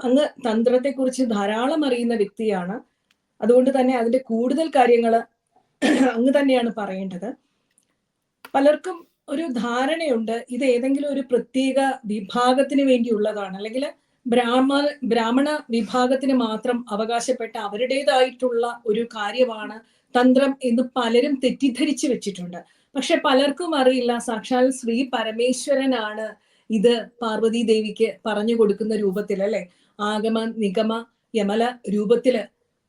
അങ്ങ് തന്ത്രത്തെക്കുറിച്ച് ധാരാളം അറിയുന്ന വ്യക്തിയാണ്. അതുകൊണ്ട് തന്നെ അതിന്റെ കൂടുതൽ കാര്യങ്ങൾ അങ്ങ് തന്നെയാണ് പറയേണ്ടത്. പലർക്കും ഒരു ധാരണയുണ്ട് ഇത് ഏതെങ്കിലും ഒരു പ്രത്യേക വിഭാഗത്തിന് വേണ്ടിയുള്ളതാണ്. അല്ലെങ്കിൽ ബ്രാഹ്മ ബ്രാഹ്മണ വിഭാഗത്തിന് മാത്രം അവകാശപ്പെട്ട അവരുടേതായിട്ടുള്ള ഒരു കാര്യമാണ് തന്ത്രം എന്ന് പലരും തെറ്റിദ്ധരിച്ചു വെച്ചിട്ടുണ്ട്. പക്ഷെ പലർക്കും അറിയില്ല സാക്ഷാൽ ശ്രീ പരമേശ്വരനാണ് ഇത് പാർവതി ദേവിക്ക് പറഞ്ഞു കൊടുക്കുന്ന രൂപത്തിൽ അല്ലെ ആഗമ നിഗമ യമല രൂപത്തിൽ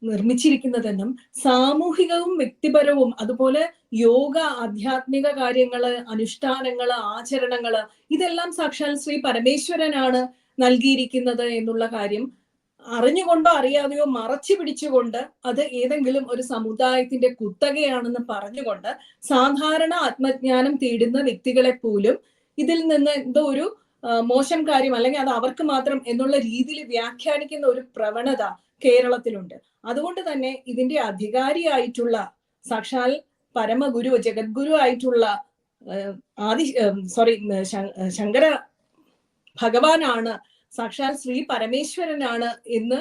നിർമ്മിച്ചിരിക്കുന്നതെന്നും സാമൂഹികവും വ്യക്തിപരവും അതുപോലെ യോഗ ആധ്യാത്മിക കാര്യങ്ങൾ അനുഷ്ഠാനങ്ങൾ ആചരണങ്ങൾ ഇതെല്ലാം സാക്ഷാൽ ശ്രീ പരമേശ്വരനാണ് നൽകിയിരിക്കുന്നത് എന്നുള്ള കാര്യം അറിഞ്ഞുകൊണ്ടോ അറിയാതെയോ മറച്ചു പിടിച്ചുകൊണ്ട് അത് ഏതെങ്കിലും ഒരു സമുദായത്തിന്റെ കുത്തകയാണെന്ന് പറഞ്ഞുകൊണ്ട് സാധാരണ ആത്മജ്ഞാനം തേടുന്ന വ്യക്തികളെ പോലും ഇതിൽ നിന്ന് എന്തോ ഒരു മോശം കാര്യം അല്ലെങ്കിൽ അത് അവർക്ക് മാത്രം എന്നുള്ള രീതിയിൽ വ്യാഖ്യാനിക്കുന്ന ഒരു പ്രവണത കേരളത്തിലുണ്ട്. അതുകൊണ്ട് തന്നെ ഇതിന്റെ അധികാരിയായിട്ടുള്ള സാക്ഷാൽ പരമഗുരു ജഗദ്ഗുരു ആയിട്ടുള്ള ആദി സോറി ശങ്കര ഭഗവാനാണ് സാക്ഷാൽ ശ്രീ പരമേശ്വരനാണ് എന്ന്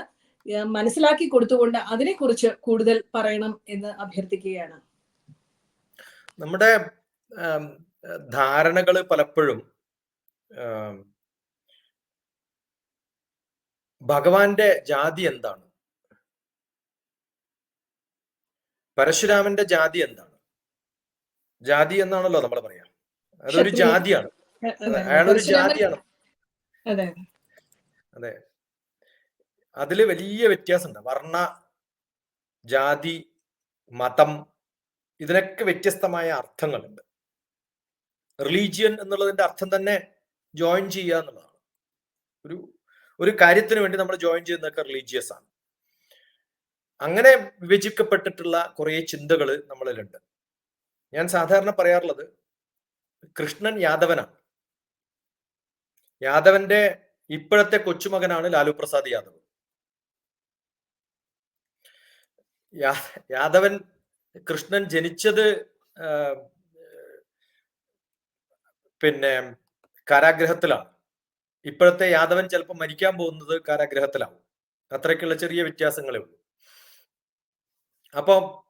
മനസ്സിലാക്കി കൊടുത്തുകൊണ്ട് അതിനെക്കുറിച്ച് കൂടുതൽ പറയണം എന്ന് അഭ്യർത്ഥിക്കുകയാണ്. നമ്മുടെ ധാരണകൾ പലപ്പോഴും ഭഗവാന്റെ ജാതി എന്താണ്? പരശുരാമന്റെ ജാതി എന്താണ്? ജാതി എന്നാണല്ലോ നമ്മൾ പറയാ. അതൊരു ജാതിയാണ്. അയാളൊരു ജാതിയാണ്. അതെ. അതിൽ വലിയ വ്യത്യാസമുണ്ട്. വർണ ജാതി മതം ഇതിനൊക്കെ വ്യത്യസ്തമായ അർത്ഥങ്ങളുണ്ട്. റിലീജിയൻ എന്നുള്ളതിന്റെ അർത്ഥം തന്നെ ജോയിൻ ചെയ്യുക എന്നുള്ളതാണ്. ഒരു ഒരു കാര്യത്തിന് വേണ്ടി നമ്മൾ ജോയിൻ ചെയ്യുന്നതൊക്കെ റിലീജിയസ് ആണ്. അങ്ങനെ വിഭജിക്കപ്പെട്ടിട്ടുള്ള കുറേ ചിന്തകൾ നമ്മളിലുണ്ട്. ഞാൻ സാധാരണ പറയാറുള്ളത് കൃഷ്ണൻ യാദവനാണ്. യാദവന്റെ ഇപ്പോഴത്തെ കൊച്ചുമകനാണ് ലാലു പ്രസാദ് യാദവ് യാദവൻ കൃഷ്ണൻ ജനിച്ചത് പിന്നെ കാരാഗ്രഹത്തിലാണ്. ഇപ്പോഴത്തെ യാദവൻ ചിലപ്പോൾ മരിക്കാൻ പോകുന്നത് കാരാഗ്രഹത്തിലാവും. അത്രയ്ക്കുള്ള ചെറിയ വ്യത്യാസങ്ങളേ ഉള്ളൂ. അപ്പം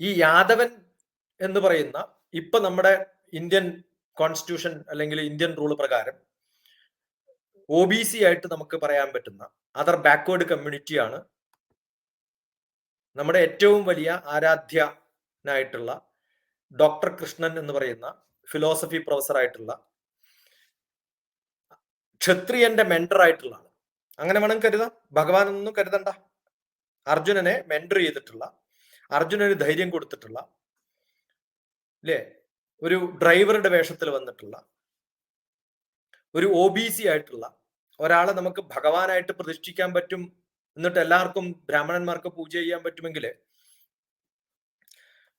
ഈ യാദവൻ എന്ന് പറയുന്ന ഇപ്പൊ നമ്മുടെ ഇന്ത്യൻ കോൺസ്റ്റിറ്റ്യൂഷൻ അല്ലെങ്കിൽ ഇന്ത്യൻ റൂൾ പ്രകാരം ഒ ബി സി ആയിട്ട് നമുക്ക് പറയാൻ പറ്റുന്ന അതർ ബാക്ക്വേർഡ് കമ്മ്യൂണിറ്റിയാണ് നമ്മുടെ ഏറ്റവും വലിയ ആരാധ്യനായിട്ടുള്ള ഡോക്ടർ കൃഷ്ണൻ എന്ന് പറയുന്ന ഫിലോസഫി പ്രൊഫസർ ആയിട്ടുള്ള ക്ഷത്രിയന്റെ മെന്റർ ആയിട്ടുള്ള ആൾ. അങ്ങനെ വേണം കരുതാം. ഭഗവാൻ ഒന്നും കരുതണ്ട. അർജുനനെ മെന്റർ ചെയ്തിട്ടുള്ള അർജുനന് ധൈര്യം കൊടുത്തിട്ടുള്ള അല്ലേ ഒരു ഡ്രൈവറുടെ വേഷത്തിൽ വന്നിട്ടുള്ള ഒരു ഒ ബി സി ആയിട്ടുള്ള ഒരാളെ നമുക്ക് ഭഗവാനായിട്ട് പ്രതിഷ്ഠിക്കാൻ പറ്റും എന്നിട്ട് എല്ലാവർക്കും ബ്രാഹ്മണന്മാർക്ക് പൂജ ചെയ്യാൻ പറ്റുമെങ്കിൽ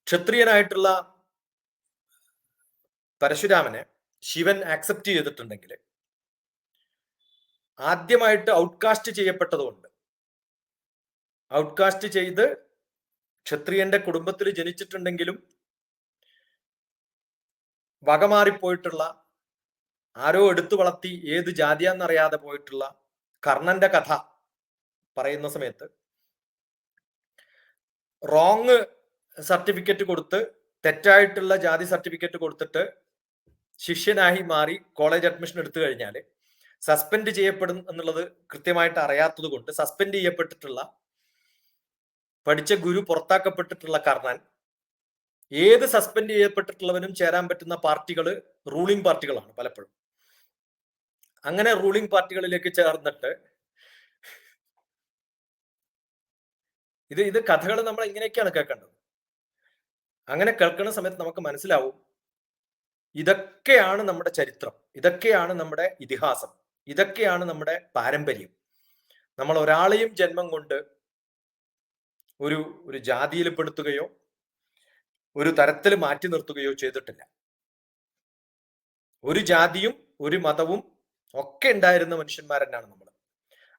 ക്ഷത്രിയനായിട്ടുള്ള പരശുരാമനെ ശിവൻ ആക്സെപ്റ്റ് ചെയ്തിട്ടുണ്ടെങ്കിൽ ആദ്യമായിട്ട് ഔട്ട്കാസ്റ്റ് ചെയ്യപ്പെട്ടതുകൊണ്ട് ഔട്ട്കാസ്റ്റ് ചെയ്ത് ക്ഷത്രിയന്റെ കുടുംബത്തിൽ ജനിച്ചിട്ടുണ്ടെങ്കിലും വകമാറിപ്പോയിട്ടുള്ള ആരോ എടുത്തു വളർത്തി ഏത് ജാതിയാന്നറിയാതെ പോയിട്ടുള്ള കർണന്റെ കഥ പറയുന്ന സമയത്ത് റോങ് സർട്ടിഫിക്കറ്റ് കൊടുത്ത് തെറ്റായിട്ടുള്ള ജാതി സർട്ടിഫിക്കറ്റ് കൊടുത്തിട്ട് ശിഷ്യനായി മാറി കോളേജ് അഡ്മിഷൻ എടുത്തു കഴിഞ്ഞാൽ സസ്പെൻഡ് ചെയ്യപ്പെടും എന്നുള്ളത് കൃത്യമായിട്ട് അറിയാത്തത് കൊണ്ട് സസ്പെൻഡ് ചെയ്യപ്പെട്ടിട്ടുള്ള പഠിച്ച ഗുരു പുറത്താക്കപ്പെട്ടിട്ടുള്ള കർണൻ ഏത് സസ്പെൻഡ് ചെയ്യപ്പെട്ടിട്ടുള്ളവനും ചേരാൻ പറ്റുന്ന പാർട്ടികൾ റൂളിംഗ് പാർട്ടികളാണ് പലപ്പോഴും. അങ്ങനെ റൂളിംഗ് പാർട്ടികളിലേക്ക് ചേർന്നിട്ട് ഇത് ഇത് കഥകൾ നമ്മൾ ഇങ്ങനെയൊക്കെയാണ് കേൾക്കേണ്ടത്. അങ്ങനെ കേൾക്കുന്ന സമയത്ത് നമുക്ക് മനസ്സിലാവും ഇതൊക്കെയാണ് നമ്മുടെ ചരിത്രം. ഇതൊക്കെയാണ് നമ്മുടെ ഇതിഹാസം. ഇതൊക്കെയാണ് നമ്മുടെ പാരമ്പര്യം. നമ്മൾ ഒരാളെയും ജന്മം കൊണ്ട് ഒരു ഒരു ജാതിയിൽ പെടുത്തുകയോ ഒരു തരത്തിൽ മാറ്റി നിർത്തുകയോ ചെയ്തിട്ടില്ല. ഒരു ജാതിയും ഒരു മതവും ഒക്കെ ഉണ്ടായിരുന്ന മനുഷ്യന്മാർ തന്നെയാണ് നമ്മൾ.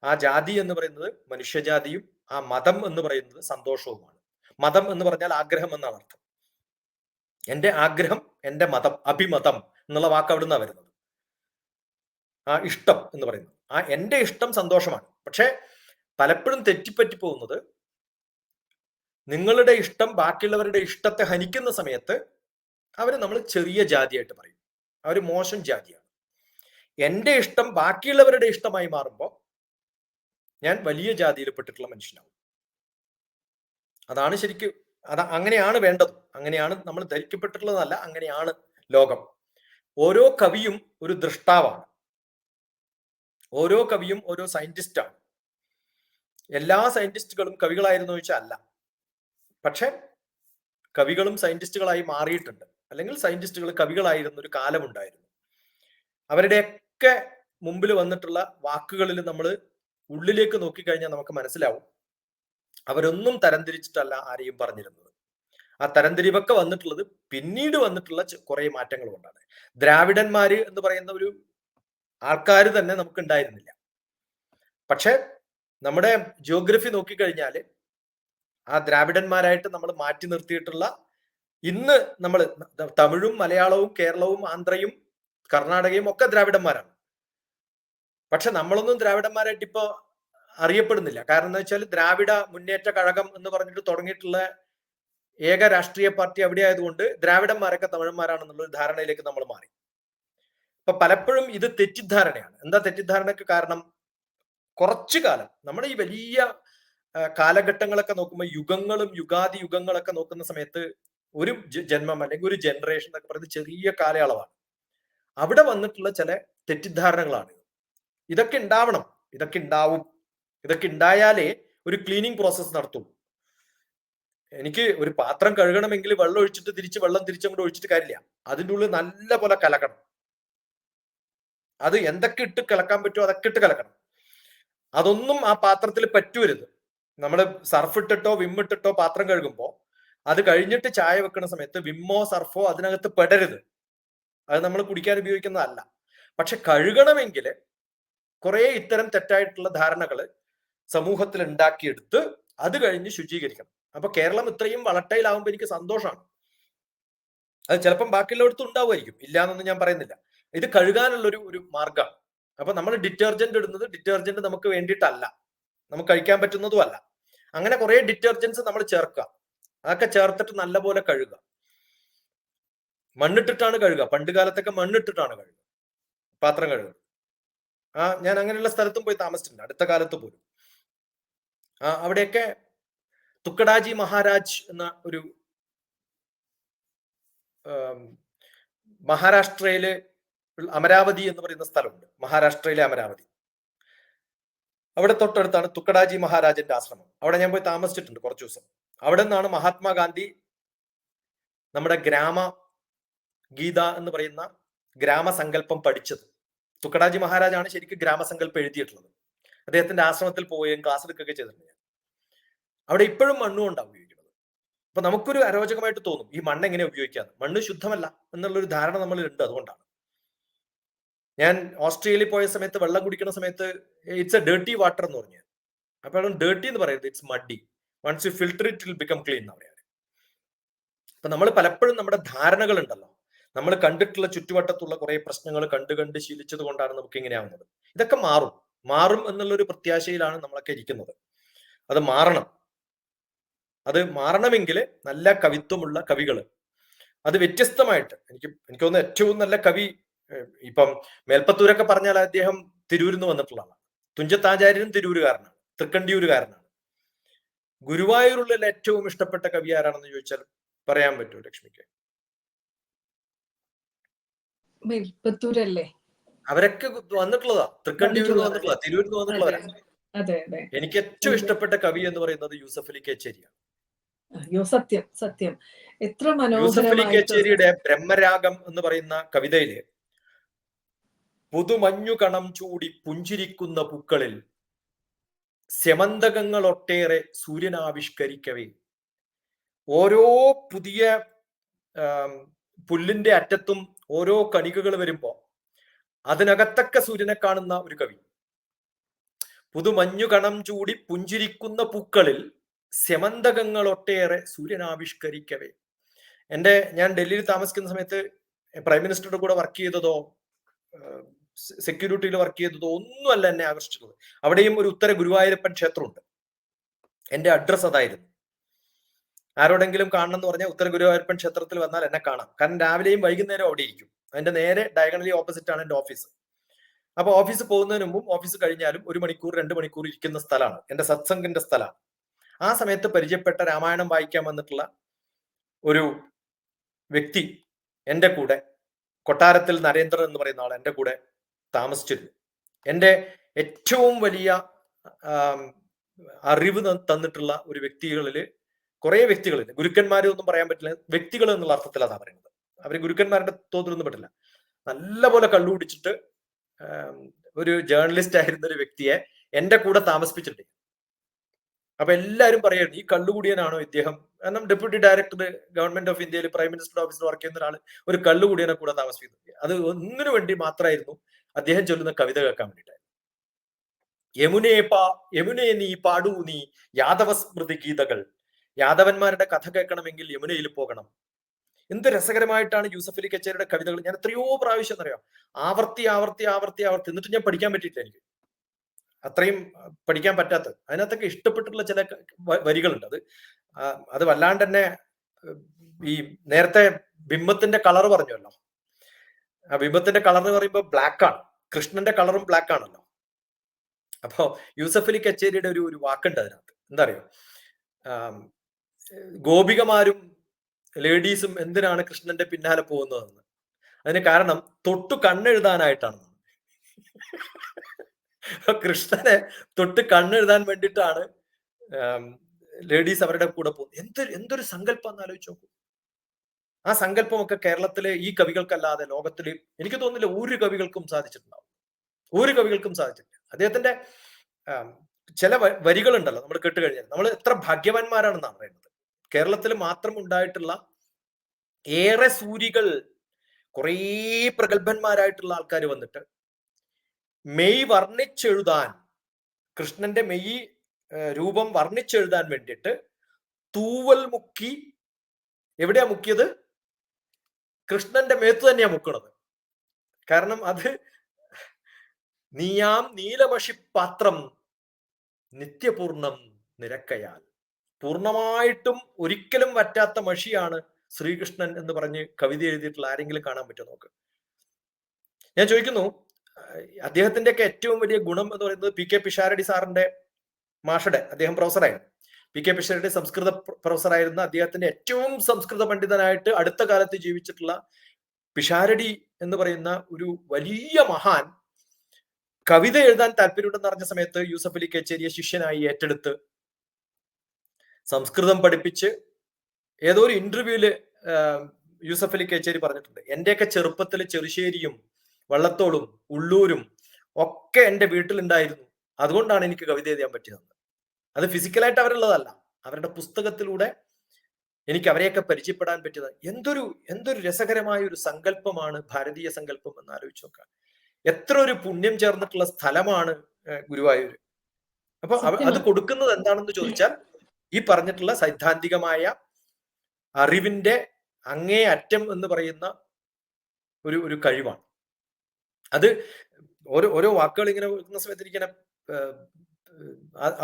ആ ജാതി എന്ന് പറയുന്നത് മനുഷ്യജാതിയും ആ മതം എന്ന് പറയുന്നത് സന്തോഷവുമാണ്. മതം എന്ന് പറഞ്ഞാൽ ആഗ്രഹം എന്നാണ് അർത്ഥം. എന്റെ ആഗ്രഹം എന്റെ മതം അഭിമതം എന്നുള്ള വാക്ക് അവിടെ നിന്നാണ് വരുന്നത്. ആ ഇഷ്ടം എന്ന് പറയുന്നത്. ആ എന്റെ ഇഷ്ടം സന്തോഷമാണ്. പക്ഷെ പലപ്പോഴും തെറ്റിപ്പറ്റി പോകുന്നത് നിങ്ങളുടെ ഇഷ്ടം ബാക്കിയുള്ളവരുടെ ഇഷ്ടത്തെ ഹനിക്കുന്ന സമയത്ത് അവർ നമ്മൾ ചെറിയ ജാതിയായിട്ട് പറയും. അവർ മോശം ജാതിയാണ്. എന്റെ ഇഷ്ടം ബാക്കിയുള്ളവരുടെ ഇഷ്ടമായി മാറുമ്പോൾ ഞാൻ വലിയ ജാതിയിൽ പെട്ടിട്ടുള്ള മനുഷ്യനാവും. അതാണ് ശരിക്കും അത് അങ്ങനെയാണ് വേണ്ടത്. അങ്ങനെയാണ് നമ്മൾ ധരിക്കപ്പെട്ടിട്ടുള്ളതല്ല അങ്ങനെയാണ് ലോകം. ഓരോ കവിയും ഒരു ദൃഷ്ടാവാണ്. ഓരോ കവിയും ഓരോ സയന്റിസ്റ്റാണ്. എല്ലാ സയന്റിസ്റ്റുകളും കവികളായിരുന്നു ചോദിച്ചാൽ അല്ല. പക്ഷെ കവികളും സയന്റിസ്റ്റുകളായി മാറിയിട്ടുണ്ട്. അല്ലെങ്കിൽ സയന്റിസ്റ്റുകൾ കവികളായിരുന്ന ഒരു കാലമുണ്ടായിരുന്നു. അവരുടെയൊക്കെ മുമ്പിൽ വന്നിട്ടുള്ള വാക്കുകളിൽ നമ്മൾ ഉള്ളിലേക്ക് നോക്കിക്കഴിഞ്ഞാൽ നമുക്ക് മനസ്സിലാവും. അവരൊന്നും തരംതിരിച്ചിട്ടല്ല ആരെയും പറഞ്ഞിരുന്നത്. ആ തരംതിരിവൊക്കെ വന്നിട്ടുള്ളത് പിന്നീട് വന്നിട്ടുള്ള കുറെ മാറ്റങ്ങൾ കൊണ്ടാണ്. ദ്രാവിഡന്മാര് എന്ന് പറയുന്ന ഒരു ആൾക്കാർ തന്നെ നമുക്ക് ഉണ്ടായിരുന്നില്ല പക്ഷെ നമ്മുടെ ജിയോഗ്രഫി നോക്കിക്കഴിഞ്ഞാൽ ആ ദ്രാവിഡന്മാരായിട്ട് നമ്മൾ മാറ്റി നിർത്തിയിട്ടുള്ള ഇന്ന് നമ്മൾ തമിഴും മലയാളവും കേരളവും ആന്ധ്രയും കർണാടകയും ഒക്കെ ദ്രാവിഡന്മാരാണ്. പക്ഷെ നമ്മളൊന്നും ദ്രാവിഡന്മാരായിട്ട് ഇപ്പോ അറിയപ്പെടുന്നില്ല. കാരണം എന്താ വെച്ചാൽ ദ്രാവിഡ മുന്നേറ്റ കഴകം എന്ന് പറഞ്ഞിട്ട് തുടങ്ങിയിട്ടുള്ള ഏക രാഷ്ട്രീയ പാർട്ടി അവിടെ ആയതുകൊണ്ട് ദ്രാവിഡന്മാരൊക്കെ തമിഴന്മാരാണെന്നുള്ള ഒരു ധാരണയിലേക്ക് നമ്മൾ മാറി. അപ്പൊ പലപ്പോഴും ഇത് തെറ്റിദ്ധാരണയാണ്. എന്താ തെറ്റിദ്ധാരണക്ക് കാരണം? കുറച്ചു കാലം നമ്മുടെ ഈ വലിയ കാലഘട്ടങ്ങളൊക്കെ നോക്കുമ്പോൾ യുഗങ്ങളും യുഗാദി യുഗങ്ങളൊക്കെ നോക്കുന്ന സമയത്ത് ഒരു ജന്മം അല്ലെങ്കിൽ ഒരു ജനറേഷൻ എന്നൊക്കെ പറയുന്നത് ചെറിയ കാലയളവാണ്. അവിടെ വന്നിട്ടുള്ള ചില തെറ്റിദ്ധാരണകളാണ്. ഇതൊക്കെ ഉണ്ടാവണം. ഇതൊക്കെ ഉണ്ടാവും. ഇതൊക്കെ ഉണ്ടായാലേ ഒരു ക്ലീനിങ് പ്രോസസ്സ് നടത്തുള്ളൂ എനിക്ക് ഒരു പാത്രം കഴുകണമെങ്കിൽ വെള്ളം ഒഴിച്ചിട്ട് തിരിച്ച് വെള്ളം തിരിച്ചങ്ങോട്ട് ഒഴിച്ചിട്ട് കാര്യമില്ല. അതിന്റെ ഉള്ളിൽ നല്ല പോലെ കലക്കണം. അത് എന്തൊക്കെ ഇട്ട് കലക്കാൻ പറ്റുമോ അതൊക്കെ ഇട്ട് കലക്കണം. അതൊന്നും ആ പാത്രത്തിൽ പറ്റുവരുത് നമ്മൾ സർഫ് ഇട്ടിട്ടോ വിമ്മിട്ടിട്ടോ പാത്രം കഴുകുമ്പോൾ അത് കഴിഞ്ഞിട്ട് ചായ വെക്കുന്ന സമയത്ത് വിമ്മോ സർഫോ അതിനകത്ത് പെടരുത്. അത് നമ്മൾ കുടിക്കാൻ ഉപയോഗിക്കുന്നതല്ല. പക്ഷെ കഴുകണമെങ്കിൽ കുറെ ഇത്തരം തെറ്റായിട്ടുള്ള ധാരണകൾ സമൂഹത്തിൽ ഉണ്ടാക്കിയെടുത്ത് അത് കഴിഞ്ഞ് ശുചീകരിക്കണം. അപ്പൊ കേരളം ഇത്രയും വളട്ടയിലാവുമ്പോൾ എനിക്ക് സന്തോഷമാണ്. അത് ചിലപ്പം ബാക്കിയുള്ളവർക്ക് ഉണ്ടാവുമായിരിക്കും. ഇല്ല എന്നൊന്നും ഞാൻ പറയുന്നില്ല. ഇത് കഴുകാനുള്ള ഒരു ഒരു മാർഗമാണ് അപ്പൊ നമ്മൾ ഡിറ്റർജന്റ് ഇടുന്നത് ഡിറ്റർജന്റ് നമുക്ക് വേണ്ടിയിട്ടല്ല. നമുക്ക് കഴിക്കാൻ പറ്റുന്നതും അല്ല അങ്ങനെ കുറെ ഡിറ്റർജൻസ് നമ്മൾ ചേർക്കുക. അതൊക്കെ ചേർത്തിട്ട് നല്ലപോലെ കഴുകുക. മണ്ണിട്ടിട്ടാണ് കഴുകുക. പണ്ട് കാലത്തൊക്കെ മണ്ണിട്ടിട്ടാണ് കഴുകുക. പാത്രം കഴുകുക ആ ഞാൻ അങ്ങനെയുള്ള സ്ഥലത്തും പോയി താമസിച്ചിട്ടുണ്ട്. അടുത്ത കാലത്ത് പോലും. അവിടെയൊക്കെ തുക്കടാജി മഹാരാജ് എന്ന ഒരു മഹാരാഷ്ട്രയിലെ അമരാവതി എന്ന് പറയുന്ന സ്ഥലമുണ്ട്. മഹാരാഷ്ട്രയിലെ അമരാവതി. അവിടെ തൊട്ടടുത്താണ് തുക്കടാജി മഹാരാജന്റെ ആശ്രമം. അവിടെ ഞാൻ പോയി താമസിച്ചിട്ടുണ്ട് കുറച്ചു ദിവസം. അവിടെ നിന്നാണ് മഹാത്മാഗാന്ധി നമ്മുടെ ഗ്രാമ ഗീത എന്ന് പറയുന്ന ഗ്രാമസങ്കല്പം പഠിച്ചത്. തുക്കടാജി മഹാരാജാണ് ശരിക്കും ഗ്രാമസങ്കല്പം എഴുതിയിട്ടുള്ളത്. അദ്ദേഹത്തിന്റെ ആശ്രമത്തിൽ പോവുകയും ക്ലാസ് എടുക്കുകയൊക്കെ ചെയ്തിട്ടുണ്ട് അവിടെ ഇപ്പോഴും മണ്ണും ഉണ്ടാവും ഉപയോഗിക്കുന്നത് അപ്പൊ നമുക്കൊരു അരോചകമായിട്ട് തോന്നും ഈ മണ്ണ് എങ്ങനെ ഉപയോഗിക്കാന്ന്? മണ്ണ് ശുദ്ധമല്ല എന്നുള്ളൊരു ധാരണ നമ്മളിൽ ഉണ്ട് അതുകൊണ്ടാണ്. ഞാൻ ഓസ്ട്രേലിയയിൽ പോയ സമയത്ത് വെള്ളം കുടിക്കുന്ന സമയത്ത് ഇറ്റ്സ് എ ഡേർട്ടി വാട്ടർ എന്ന് പറഞ്ഞു അപ്പൊ അപ്പോൾ ഡേർട്ടി എന്ന് പറയുന്നത് it's muddy once you filter it will become clean എന്ന് പറയാം അപ്പൊ നമ്മൾ പലപ്പോഴും നമ്മുടെ ധാരണകൾ ഉണ്ടല്ലോ നമ്മൾ കണ്ടിട്ടുള്ള ചുറ്റുവട്ടത്തുള്ള കുറെ പ്രശ്നങ്ങൾ കണ്ടു കണ്ട് ശീലിച്ചത് കൊണ്ടാണ് നമുക്ക് ഇങ്ങനെ ആവുന്നത്. ഇതൊക്കെ മാറും. മാറും എന്നുള്ള ഒരു പ്രത്യാശയിലാണ് നമ്മളൊക്കെ ഇരിക്കുന്നത്. അത് മാറണം. അത് മാറണമെങ്കിൽ നല്ല കവിത്വമുള്ള കവികൾ അത് വ്യത്യസ്തമായിട്ട് എനിക്ക് എനിക്ക് തോന്നുന്നു ഏറ്റവും നല്ല കവി ഇപ്പം മേൽപ്പത്തൂരൊക്കെ പറഞ്ഞാൽ അദ്ദേഹം തിരൂരിൽ നിന്ന് വന്നിട്ടുള്ളതാണ്. തുഞ്ചത്താചാര്യനും തിരൂരുകാരനാണ് തൃക്കണ്ടിയൂരുകാരനാണ്. ഗുരുവായൂരുള്ളിൽ ഏറ്റവും ഇഷ്ടപ്പെട്ട കവി ആരാണെന്ന് ചോദിച്ചാൽ പറയാൻ പറ്റുമോ ലക്ഷ്മിക്ക്. മേൽപ്പത്തൂരല്ലേ? അവരൊക്കെ വന്നിട്ടുള്ളതാ. തൃക്കണ്ടിയൂരിൽ വന്നിട്ടുള്ളതാ. തിരൂരിൽ അതെ അതെ. എനിക്ക് ഏറ്റവും ഇഷ്ടപ്പെട്ട കവി എന്ന് പറയുന്നത് യൂസഫ് അലി കേച്ചേരിയാണ്. അയ്യോ സത്യം സത്യം. എത്ര യൂസഫ് അലി കേച്ചേരിയുടെ ബ്രഹ്മരാഗം എന്ന് പറയുന്ന കവിതയിൽ പുതുമഞ്ഞു കണം ചൂടി പുഞ്ചിരിക്കുന്ന പൂക്കളിൽ സ്യമന്തകങ്ങൾ ഒട്ടേറെ സൂര്യനാവിഷ്കരിക്കവേ. ഓരോ പുതിയ പുല്ലിന്റെ അറ്റത്തും ഓരോ കണികകൾ വരുമ്പോ അതിനകത്തൊക്കെ സൂര്യനെ കാണുന്ന ഒരു കവി. പുതുമഞ്ഞുകണം ചൂടി പുഞ്ചിരിക്കുന്ന പൂക്കളിൽ സ്യമന്തകങ്ങൾ ഒട്ടേറെ സൂര്യനാവിഷ്കരിക്കവേ. എന്റെ ഞാൻ ഡൽഹിയിൽ താമസിക്കുന്ന സമയത്ത് പ്രൈം മിനിസ്റ്ററുടെ കൂടെ വർക്ക് ചെയ്തതോ സെക്യൂരിറ്റിയിൽ വർക്ക് ചെയ്തതോ ഒന്നുമല്ല എന്നെ ആകർഷിച്ചത്. അവിടെയും ഒരു ഉത്തര ഗുരുവായൂരപ്പൻ ക്ഷേത്രമുണ്ട്. എന്റെ അഡ്രസ് അതായിരുന്നു. ആരോടെങ്കിലും കാണണം എന്ന് പറഞ്ഞാൽ ഉത്തര ഗുരുവായൂരപ്പൻ ക്ഷേത്രത്തിൽ വന്നാൽ എന്നെ കാണാം. കാരണം രാവിലെയും വൈകുന്നേരം അവിടെ ഇരിക്കും. അതിന്റെ നേരെ ഡയഗണലി ഓപ്പോസിറ്റ് ആണ് എന്റെ ഓഫീസ് അപ്പൊ ഓഫീസ് പോകുന്നതിന് മുമ്പും ഓഫീസ് കഴിഞ്ഞാലും ഒരു മണിക്കൂർ രണ്ട് മണിക്കൂർ ഇരിക്കുന്ന സ്ഥലമാണ്. എന്റെ സത്സംഗിന്റെ സ്ഥലമാണ്. ആ സമയത്ത് പരിചയപ്പെട്ട രാമായണം വായിക്കാൻ വന്നിട്ടുള്ള ഒരു വ്യക്തി എന്റെ കൂടെ കൊട്ടാരത്തിൽ നരേന്ദ്രൻ എന്ന് പറയുന്ന ആൾ എന്റെ കൂടെ താമസിച്ചിരുന്നു. എന്റെ ഏറ്റവും വലിയ അറിവ് തന്നിട്ടുള്ള ഒരു വ്യക്തികളിൽ കുറെ വ്യക്തികളിൽ ഗുരുക്കന്മാരെ ഒന്നും പറയാൻ പറ്റില്ല വ്യക്തികൾ എന്നുള്ള അർത്ഥത്തിൽ അതാ പറയുന്നത്. അവർ ഗുരുക്കന്മാരുടെ തോതിലൊന്നും പറ്റില്ല നല്ലപോലെ കള്ളു കുടിച്ചിട്ട് ഒരു ജേർണലിസ്റ്റ് ആയിരുന്ന ഒരു വ്യക്തിയെ എന്റെ കൂടെ താമസിപ്പിച്ചിട്ടുണ്ട്. അപ്പൊ എല്ലാവരും പറയുന്നത് ഈ കള്ളുകൂടിയനാണോ ഇദ്ദേഹം? കാരണം ഡെപ്യൂട്ടി ഡയറക്ടർ ഗവൺമെന്റ് ഓഫ് ഇന്ത്യയിൽ പ്രൈം മിനിസ്റ്റർ ഓഫീസിൽ വർക്ക് ചെയ്യുന്ന ഒരാൾ ഒരു കള്ളുകൂടിയനെ കൂടെ താമസിപ്പിക്കുന്നത് അത് ഒന്നിനു വേണ്ടി മാത്രമായിരുന്നു അദ്ദേഹം ചൊല്ലുന്ന കവിത കേൾക്കാൻ വേണ്ടിയിട്ടായിരുന്നു. യമുനേ പാ യമുനേ നീ പാടൂ നീ യാദവ സ്മൃതി ഗീതകൾ. യാദവന്മാരുടെ കഥ കേൾക്കണമെങ്കിൽ യമുനയിൽ പോകണം. എന്ത് രസകരമായിട്ടാണ് യൂസഫ് അലി കച്ചേരിയുടെ കവിതകൾ. ഞാൻ എത്രയോ പ്രാവശ്യം എന്നറിയാം. ആവർത്തി ആവർത്തി ആവർത്തി ആവർത്തി. എന്നിട്ട് ഞാൻ പഠിക്കാൻ പറ്റിയിട്ടില്ല എനിക്ക്. അത്രയും പഠിക്കാൻ പറ്റാത്തത്. അതിനകത്തൊക്കെ ഇഷ്ടപ്പെട്ടിട്ടുള്ള ചില വരികളുണ്ട്. അത് അത് വല്ലാണ്ട് തന്നെ ഈ നേരത്തെ ബിംബത്തിന്റെ കളർ പറഞ്ഞല്ലോ ആ ബിംബത്തിന്റെ കളർ എന്ന് പറയുമ്പോൾ ബ്ലാക്ക് ആണ്. കൃഷ്ണന്റെ കളറും ബ്ലാക്ക് ആണല്ലോ. അപ്പോ യൂസഫ് അലി കച്ചേരിയുടെ ഒരു ഒരു വാക്കുണ്ട് അതിനകത്ത്. എന്താ അറിയോ? ഗോപികമാരും ലേഡീസും എന്തിനാണ് കൃഷ്ണന്റെ പിന്നാലെ പോകുന്നതെന്ന്? അതിന് കാരണം തൊട്ടു കണ്ണെഴുതാനായിട്ടാണ്. കൃഷ്ണനെ തൊട്ട് കണ്ണെഴുതാൻ വേണ്ടിയിട്ടാണ് ലേഡീസ് അവരുടെ കൂടെ പോകുന്നത്. എന്തൊരു എന്തൊരു സങ്കല്പം എന്ന് ആലോചിച്ച് നോക്കൂ. ആ സങ്കല്പമൊക്കെ കേരളത്തിലെ ഈ കവികൾക്കല്ലാതെ ലോകത്തിലെ എനിക്ക് തോന്നുന്നില്ല ഒരു കവികൾക്കും സാധിച്ചിട്ടുണ്ടാവും. ഒരു കവികൾക്കും സാധിച്ചിട്ടില്ല. അദ്ദേഹത്തിന്റെ ചില വരികളുണ്ടല്ലോ നമ്മൾ കേട്ട് കഴിഞ്ഞാൽ. നമ്മൾ എത്ര ഭാഗ്യവാന്മാരാണെന്നാണ് പറയുന്നത്. കേരളത്തിൽ മാത്രം ഉണ്ടായിട്ടുള്ള ഏറെ സൂരികൾ കുറേ പ്രഗത്ഭന്മാരായിട്ടുള്ള ആൾക്കാർ വന്നിട്ട് മെയ് വർണിച്ചെഴുതാൻ കൃഷ്ണന്റെ മെയ് രൂപം വർണിച്ചെഴുതാൻ വേണ്ടിയിട്ട് തൂവൽ മുക്കി എവിടെയാ മുക്കിയത്? കൃഷ്ണന്റെ മേത്ത് തന്നെയാ മുക്കണത്. കാരണം അത് നീയാം നീലമഷി പാത്രം നിത്യപൂർണം നിരക്കയാൽ. പൂർണമായിട്ടും ഒരിക്കലും വറ്റാത്ത മഷിയാണ് ശ്രീകൃഷ്ണൻ എന്ന് പറഞ്ഞ് കവിത എഴുതിയിട്ടുള്ള ആരെങ്കിലും കാണാൻ പറ്റുമോ നോക്ക്. ഞാൻ ചോദിക്കുന്നു അദ്ദേഹത്തിന്റെ ഒക്കെ ഏറ്റവും വലിയ ഗുണം എന്ന് പറയുന്നത് പി കെ പിഷാരടി സാറിന്റെ മാഷയുടെ അദ്ദേഹം പ്രൊഫസറായിരുന്നു. പി കെ പിഷാരടി സംസ്കൃത പ്ര- പ്രൊഫസറായിരുന്ന അദ്ദേഹത്തിന്റെ ഏറ്റവും സംസ്കൃത പണ്ഡിതനായിട്ട് അടുത്ത കാലത്ത് ജീവിച്ചിട്ടുള്ള പിഷാരടി എന്ന് പറയുന്ന ഒരു വലിയ മഹാൻ കവിത എഴുതാൻ താല്പര്യമുണ്ടെന്ന് അറിഞ്ഞ സമയത്ത് യൂസഫ് അലി കച്ചേരിയെ ശിഷ്യനായി ഏറ്റെടുത്ത് സംസ്കൃതം പഠിപ്പിച്ച് ഏതോ ഒരു ഇന്റർവ്യൂൽ യൂസഫ് അലി കേച്ചേരി പറഞ്ഞിട്ടുണ്ട്. എന്റെയൊക്കെ ചെറുപ്പത്തിൽ ചെറുശ്ശേരിയും വള്ളത്തോളും ഉള്ളൂരും ഒക്കെ എന്റെ വീട്ടിലുണ്ടായിരുന്നു. അതുകൊണ്ടാണ് എനിക്ക് കവിത എഴുതാൻ പറ്റിയത്. അത് ഫിസിക്കലായിട്ട് അവരുള്ളതല്ല. അവരുടെ പുസ്തകത്തിലൂടെ എനിക്ക് അവരെയൊക്കെ പരിചയപ്പെടാൻ പറ്റിയത്. എന്തൊരു എന്തൊരു രസകരമായ ഒരു സങ്കല്പമാണ് ഭാരതീയ സങ്കല്പം എന്ന് ആലോചിച്ച് നോക്കാം എത്ര ഒരു പുണ്യം ചേർന്നിട്ടുള്ള സ്ഥലമാണ് ഗുരുവായൂർ അപ്പൊ അത് കൊടുക്കുന്നത് എന്താണെന്ന് ചോദിച്ചാൽ ഈ പറഞ്ഞിട്ടുള്ള സൈദ്ധാന്തികമായ അറിവിന്റെ അങ്ങേ അറ്റം എന്ന് പറയുന്ന ഒരു ഒരു കഴിവാണ്. അത് ഓരോ ഓരോ വാക്കുകൾ ഇങ്ങനെ വെക്കുന്ന സമയത്ത് ഏഹ്,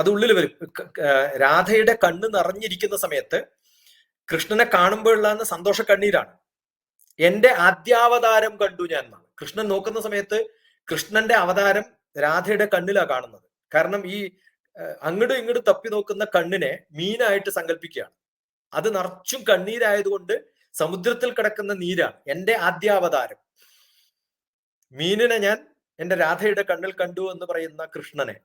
അത് ഉള്ളിൽ വരും. രാധയുടെ കണ്ണ് നിറഞ്ഞിരിക്കുന്ന സമയത്ത് കൃഷ്ണനെ കാണുമ്പോഴുള്ള സന്തോഷ കണ്ണീരാണ് എന്റെ ആദ്യാവതാരം കണ്ടു ഞാൻ എന്നാണ്. കൃഷ്ണൻ നോക്കുന്ന സമയത്ത് കൃഷ്ണന്റെ അവതാരം രാധയുടെ കണ്ണിലാണ് കാണുന്നത്. കാരണം ഈ ഏഹ്, ഇങ്ങോട്ടും ഇങ്ങട് തപ്പി നോക്കുന്ന കണ്ണിനെ മീനായിട്ട് സങ്കല്പിക്കുകയാണ് അത് നിറച്ചും കണ്ണീരായതുകൊണ്ട് സമുദ്രത്തിൽ കിടക്കുന്ന നീരാണ് എന്റെ ആദ്യാവതാരം. മീനിനെ ഞാൻ എന്റെ രാധയുടെ കണ്ണിൽ കണ്ടു എന്ന് പറയുന്ന കൃഷ്ണനെ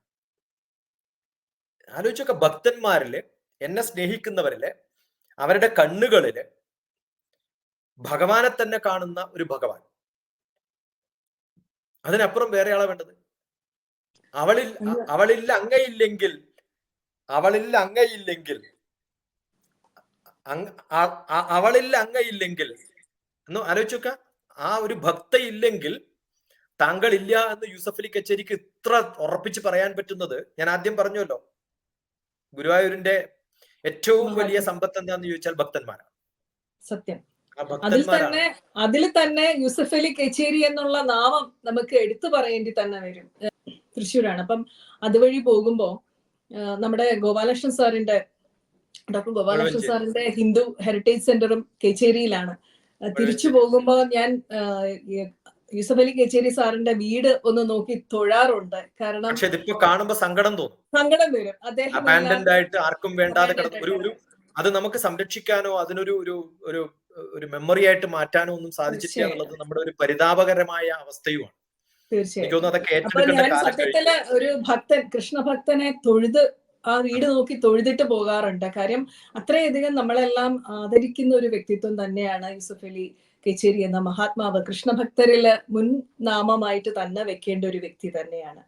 ആലോചിച്ചൊക്കെ ഭക്തന്മാരിൽ എന്നെ സ്നേഹിക്കുന്നവരിൽ അവരുടെ കണ്ണുകളിൽ ഭഗവാനെ തന്നെ കാണുന്ന ഒരു ഭഗവാൻ. അതിനപ്പുറം വേറെ ആളെ വേണ്ടത്? അവളിൽ അവളിൽ അങ്ങയില്ലെങ്കിൽ അവളിൽ അങ്ങയില്ലെങ്കിൽ അവളിൽ അങ്ങയില്ലെങ്കിൽ എന്ന് ആലോചിച്ചോക്ക ആ ഒരു ഭക്ത ഇല്ലെങ്കിൽ താങ്കൾ ഇല്ല എന്ന് യൂസഫ് അലി കച്ചേരിക്ക് ഇത്ര ഉറപ്പിച്ച് പറയാൻ പറ്റുന്നത് ഞാൻ ആദ്യം പറഞ്ഞല്ലോ ഗുരുവായൂരിന്റെ ഏറ്റവും വലിയ സമ്പത്ത് എന്താന്ന് ചോദിച്ചാൽ ഭക്തന്മാരാണ് സത്യം. അതിൽ തന്നെ അതിൽ തന്നെ യൂസഫ് അലി കച്ചേരി എന്നുള്ള നാമം നമുക്ക് എടുത്തു പറയേണ്ടി തന്നെ വരും. തൃശ്ശൂരാണ്. അപ്പം അതുവഴി പോകുമ്പോ നമ്മുടെ ഗോപാലകൃഷ്ണൻ സാറിന്റെ ഡോക്ടർ ഗോപാലകൃഷ്ണൻ സാറിന്റെ ഹിന്ദു ഹെറിറ്റേജ് സെന്ററും കേച്ചേരിയിലാണ്. തിരിച്ചു പോകുമ്പോൾ പോകുമ്പോ ഞാൻ യൂസഫ് അലി കേച്ചേരി സാറിന്റെ വീട് ഒന്ന് നോക്കി തൊഴാറുണ്ട്. കാരണം പക്ഷെ ഇതിപ്പോ കാണുമ്പോ സങ്കടം തോന്നും. സങ്കടം വരും. അദ്ദേഹം ആയിട്ട് ആർക്കും വേണ്ടാതെ ഒരു ഒരു അത് നമുക്ക് സംരക്ഷിക്കാനോ അതിനൊരു ഒരു ഒരു ഒരു മെമ്മറി ആയിട്ട് മാറ്റാനോ ഒന്നും സാധിച്ചിട്ടില്ല. എന്നുള്ളത് നമ്മുടെ ഒരു പരിതാപകരമായ അവസ്ഥയുമാണ്. തീർച്ചയായും. ഞാൻ സത്യത്തിൽ ഒരു ഭക്തൻ കൃഷ്ണഭക്തനെ തൊഴുത് ആ വീട് നോക്കി തൊഴുതിട്ട് പോകാറുണ്ട്. കാര്യം അത്രയധികം നമ്മളെല്ലാം ആദരിക്കുന്ന ഒരു വ്യക്തിത്വം തന്നെയാണ് യൂസഫ് അലി കെച്ചേരി എന്ന മഹാത്മാവ്. കൃഷ്ണഭക്തരിൽ മുൻ നാമമായിട്ട് തന്നെ വെക്കേണ്ട ഒരു വ്യക്തി തന്നെയാണ്.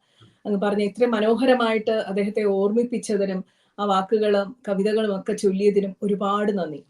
അങ്ങ് പറഞ്ഞ ഇത്ര മനോഹരമായിട്ട് അദ്ദേഹത്തെ ഓർമ്മിപ്പിച്ചതിനും ആ വാക്കുകളും കവിതകളും ഒക്കെ ചൊല്ലിയതിനും ഒരുപാട് നന്ദി.